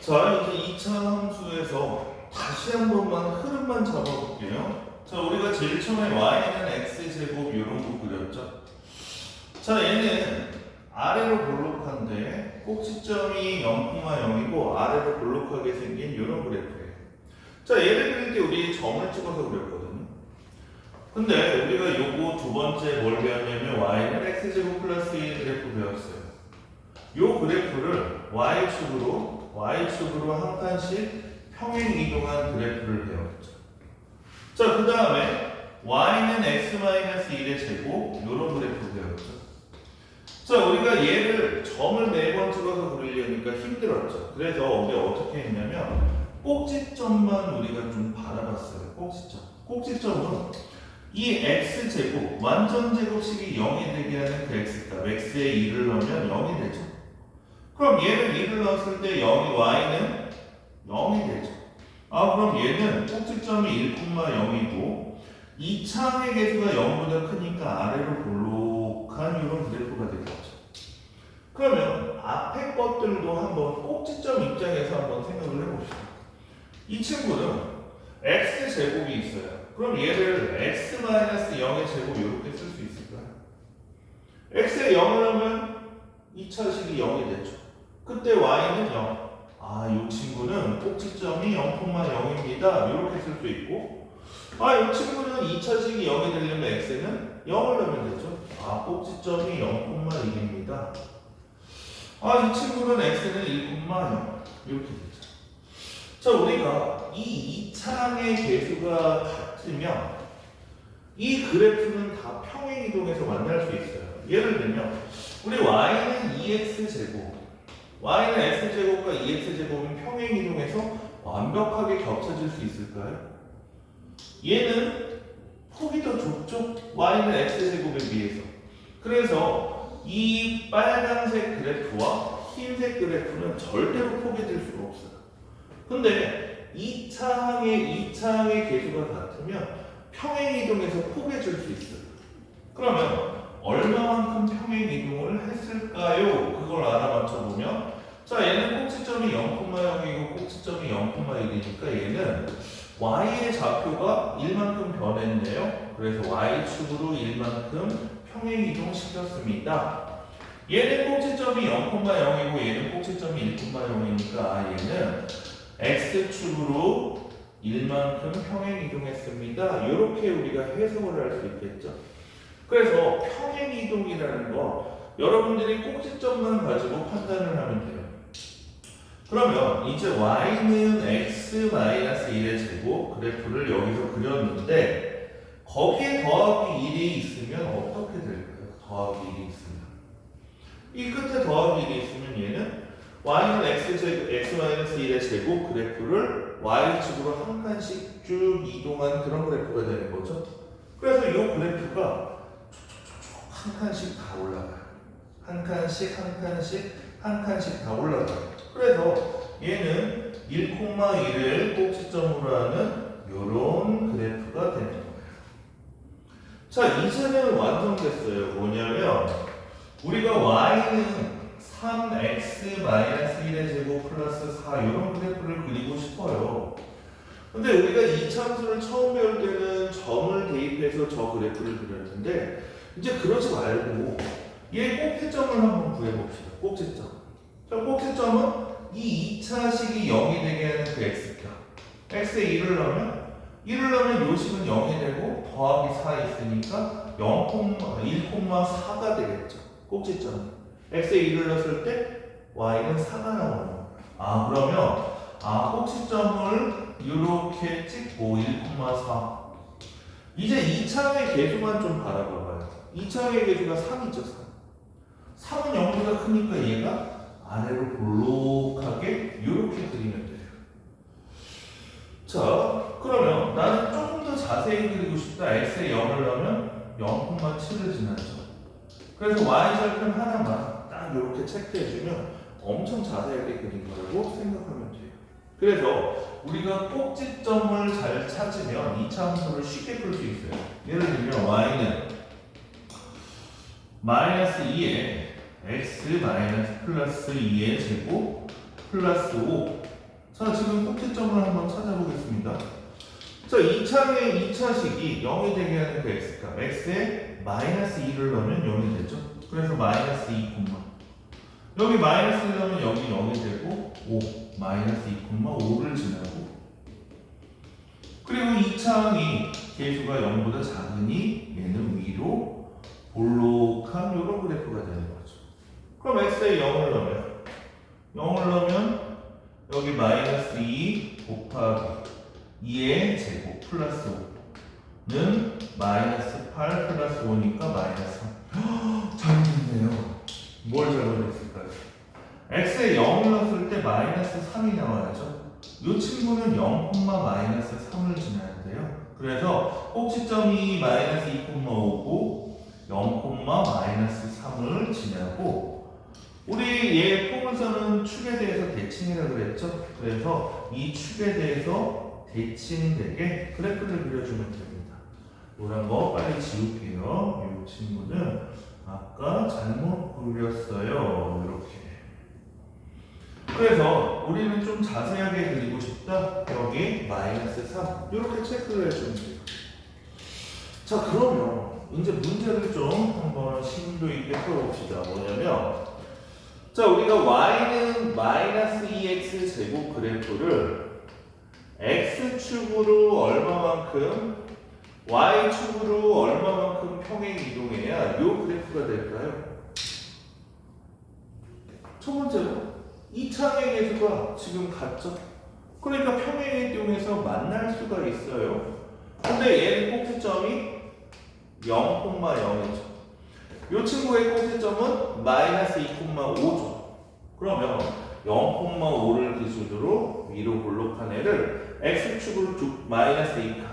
자, 이제 2차 함수에서 다시 한 번만 흐름만 잡아볼게요. 자, 우리가 제일 처음에 y는 x제곱 이런 거 그렸죠? 자, 얘는 아래로 볼록한데 꼭지점이 0,0이고 아래로 볼록하게 생긴 이런 그래프예요. 자, 얘를 그릴 때 우리 점을 찍어서 그렸거든요. 근데 우리가 요거 두 번째 뭘 배웠냐면 y는 x제곱 플러스 1 그래프 배웠어요. 요 그래프를 y축으로 y축으로 한 칸씩 평행 이동한 그래프를 배웠죠. 자, 그 다음에 y는 x-1의 제곱 요런 그래프 배웠죠. 자, 우리가 얘를 점을 매번 찍어서 그리려니까 힘들었죠. 그래서 우리가 어떻게 했냐면 꼭지점만 우리가 좀 바라봤어요. 꼭지점. 꼭지점은 이 x 제곱 완전 제곱식이 0이 되게 하는 그 x값 x에 2를 넣으면 0이 되죠. 그럼 얘를 2를 넣었을 때 0이 y는 0이 되죠. 아 그럼 얘는 꼭지점이 1,0이고 이 창의 개수가 0보다 크니까 아래로 볼록한 이런 그래프가 되겠죠. 그러면 앞에 것들도 한번 꼭지점 입장에서 한번 생각을 해봅시다. 이 친구는 x 제곱이 있어요. 그럼 얘를 x-0의 제곱 이렇게 쓸 수 있을까요? x에 0을 하면 2차식이 0이 됐죠. 그때 y는 0. 아, 이 친구는 꼭지점이 0,0입니다. 이렇게 쓸 수 있고, 아, 이 친구는 2차식이 0이 되려면 x는 0을 넣으면 되죠. 아, 꼭지점이 0,1입니다. 아, 이 친구는 x는 1,0 이렇게 되죠. 자, 우리가 이 2차항의 개수가 같으면 이 그래프는 다 평행 이동해서 만날 수 있어요. 예를 들면 우리 y는 2x 제곱, y는 x 제곱과 2x 제곱은 평행 이동해서 완벽하게 겹쳐질 수 있을까요? 얘는 폭이 더 좁죠? y는 x 제곱에 비해서. 그래서 이 빨간색 그래프와 흰색 그래프는 절대로 포개질 수가 없어요. 근데 2차 항의 2차 항의 개수가 같으면 평행 이동해서 포개질 수 있어요. 그러면 얼마만큼 평행 이동을 했을까요? 그걸 알아맞혀 보면 자 얘는 꼭지점이 0,0이고 꼭지점이 0,1이니까 얘는 y의 좌표가 1만큼 변했네요. 그래서 y축으로 1만큼 평행 이동 시켰습니다. 얘는 꼭지점이 0,0이고 얘는 꼭지점이 1,0이니까 얘는 x축으로 1만큼 평행 이동했습니다. 이렇게 우리가 해석을 할 수 있겠죠. 그래서 평행 이동이라는 거 여러분들이 꼭지점만 가지고 판단을 하면 돼요. 그러면 이제 y는 x-1의 제곱 그래프를 여기서 그렸는데 거기에 더하기 1이 있으면 어떻게 될까요? 더하기 1이 있으면 이 끝에 더하기 1이 있으면 얘는 y는 x-1의 제곱 그래프를 y축으로 한 칸씩 쭉 이동한 그런 그래프가 되는 거죠. 그래서 이 그래프가 한 칸씩 다 올라가요. 한 칸씩 한 칸씩 한 칸씩 다 올라가요. 그래서 얘는 1,1을 꼭지점으로 하는 이런 그래프가 되는 거예요. 자, 이제는 완성됐어요. 뭐냐면 우리가 y는 3x-1의 제곱 플러스 4 이런 그래프를 그리고 싶어요. 근데 우리가 이 참수를 처음 배울 때는 점을 대입해서 저 그래프를 그렸는데 이제 그러지 말고 얘 꼭지점을 한번 구해봅시다. 꼭지점. 자, 꼭지점은 이 2차식이 0이 되게 하는 그 x값. x에 1을 넣으면 1을 넣으면 요식은 0이 되고 더하기 4 있으니까 0, 1,4가 되겠죠. 꼭지점. x에 1을 넣었을 때 y는 4가 나오는 거예요. 아 그러면 아 꼭지점을 이렇게 찍고 1,4 이제 2차의 개수만 좀 바라봐봐요. 2차의 개수가 3이죠 3 3은 0보다 크니까 얘가 아래로 볼록하게 이렇게 그리면 돼요. 자, 그러면 나는 조금 더 자세히 그리고 싶다. x에 0을 넣으면 0,7을 지나죠. 그래서 y절편 하나만 딱 이렇게 체크해주면 엄청 자세하게 그린 거라고 생각하면 돼요. 그래서 우리가 꼭지점을 잘 찾으면 2차 함수를 쉽게 풀 수 있어요. 예를 들면 y는 마이너스 2에 마이너스 플러스 2의 제곱 플러스 5 자, 지금 꼭지점을 한번 찾아보겠습니다. 자, 2차의 2차식이 0이 되게 하는 그 x값. x에 마이너스 2를 넣으면 0이 되죠. 그래서 마이너스 2, 여기 마이너스 1 넣으면 여기 0이 되고 5, 마이너스 2, 5를 지나고 그리고 2차항이 계수가 0보다 작으니 얘는 위로 볼록한 이런 그래프가 되는 거죠. 그럼 x에 0을 넣으면 0을 넣으면 여기 마이너스 2 곱하기 2의 제곱 플러스 5는 마이너스 8 플러스 5니까 마이너스 3 잘못했네요. 뭘 잘못했을까요? x에 0을 넣었을 때 마이너스 3이 나와야죠. 이 친구는 0, 마이너스 3을 지나는데요. 그래서 꼭지점이 마이너스 2,5고 0, 마이너스 3을 지나고 우리 얘 포문선은 축에 대해서 대칭이라고 그랬죠? 그래서 이 축에 대해서 대칭되게 그래프를 그려주면 됩니다. 노란 거 빨리 지울게요. 이 친구는 아까 잘못 그렸어요. 이렇게. 그래서 우리는 좀 자세하게 그리고 싶다. 여기 마이너스 3 이렇게 체크를 해주면 돼요. 자 그러면 이제 문제를 좀 한번 심도 있게 풀어봅시다. 뭐냐면 자, 우리가 y는 마이너스 2x 제곱 그래프를 x축으로 얼마만큼 y축으로 얼마만큼 평행 이동해야 이 그래프가 될까요? 첫 번째로 이 창의 계수가 지금 같죠? 그러니까 평행 이동해서 만날 수가 있어요. 근데 얘는 꼭지점이 0,0이죠. 이 친구의 꼭지점은 마이너스 2,5죠. 그러면 0,5를 기준으로 위로 볼록한 애를 x축으로 두 마이너스 2칸,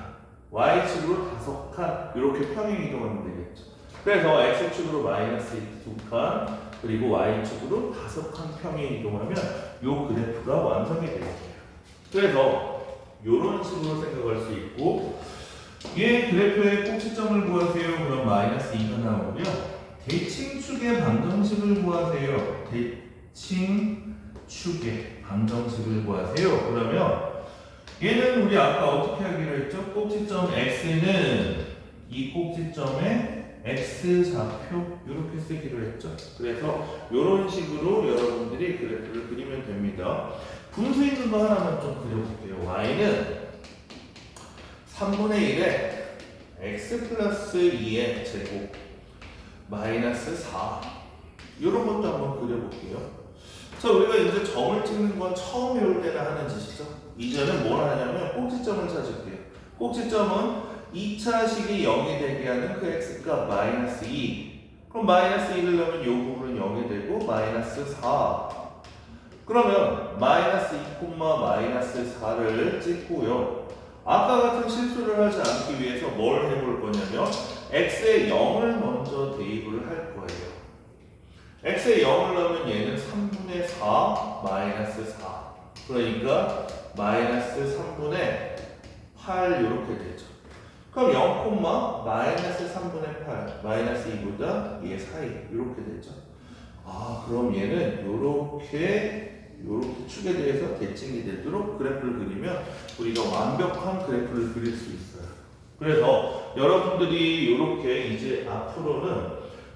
y축으로 다섯 칸 이렇게 평행 이동하면 되겠죠. 그래서 x축으로 마이너스 2칸 그리고 y축으로 다섯 칸 평행 이동하면 이 그래프가 완성이 되겠죠. 그래서 이런 식으로 생각할 수 있고 얘 그래프의 꼭지점을 구하세요. 그럼 마이너스 2가 나오고요. 대칭축의 방정식을 구하세요. 대 칭축의 방정식을 구하세요. 그러면 얘는 우리 아까 어떻게 하기로 했죠? 꼭지점 x는 이 꼭지점의 x 좌표 이렇게 쓰기로 했죠. 그래서 이런 식으로 여러분들이 그래프를 그리면 됩니다. 분수 있는 거 하나만 좀 그려볼게요. y는 3분의 1에 x 플러스 2의 제곱 마이너스 4 이런 것도 한번 그려볼게요. 자 우리가 이제 점을 찍는 건 처음 배울 때나 하는 짓이죠. 이제는 뭘 하냐면 꼭지점을 찾을게요. 꼭지점은 2차식이 0이 되게 하는 그 x값 마이너스 2 그럼 마이너스 2를 넣으면 이 부분은 0이 되고 마이너스 4 그러면 마이너스 2, 마이너스 4를 찍고요. 아까 같은 실수를 하지 않기 위해서 뭘 해볼 거냐면 x에 0을 먼저 대입을 할 거예요. X에 0을 넣으면 얘는 3분의 4 마이너스 4 그러니까 마이너스 3분의 8 이렇게 되죠. 그럼 0, 마이너스 3분의 8 마이너스 2보다 얘 사이 이렇게 되죠. 아 그럼 얘는 이렇게 이렇게 축에 대해서 대칭이 되도록 그래프를 그리면 우리가 완벽한 그래프를 그릴 수 있어요. 그래서 여러분들이 이렇게 이제 앞으로는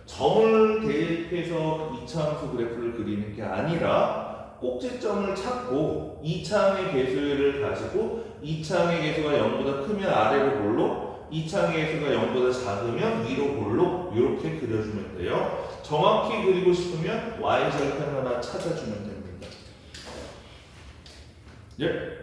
점을 대입해서 이차함수 그래프를 그리는 게 아니라 꼭지점을 찾고 이차항의 개수를 가지고 이차항의 개수가 0보다 크면 아래로 볼록 이차항의 개수가 0보다 작으면 위로 볼록 이렇게 그려주면 돼요. 정확히 그리고 싶으면 y절편 하나 찾아주면 됩니다. 예.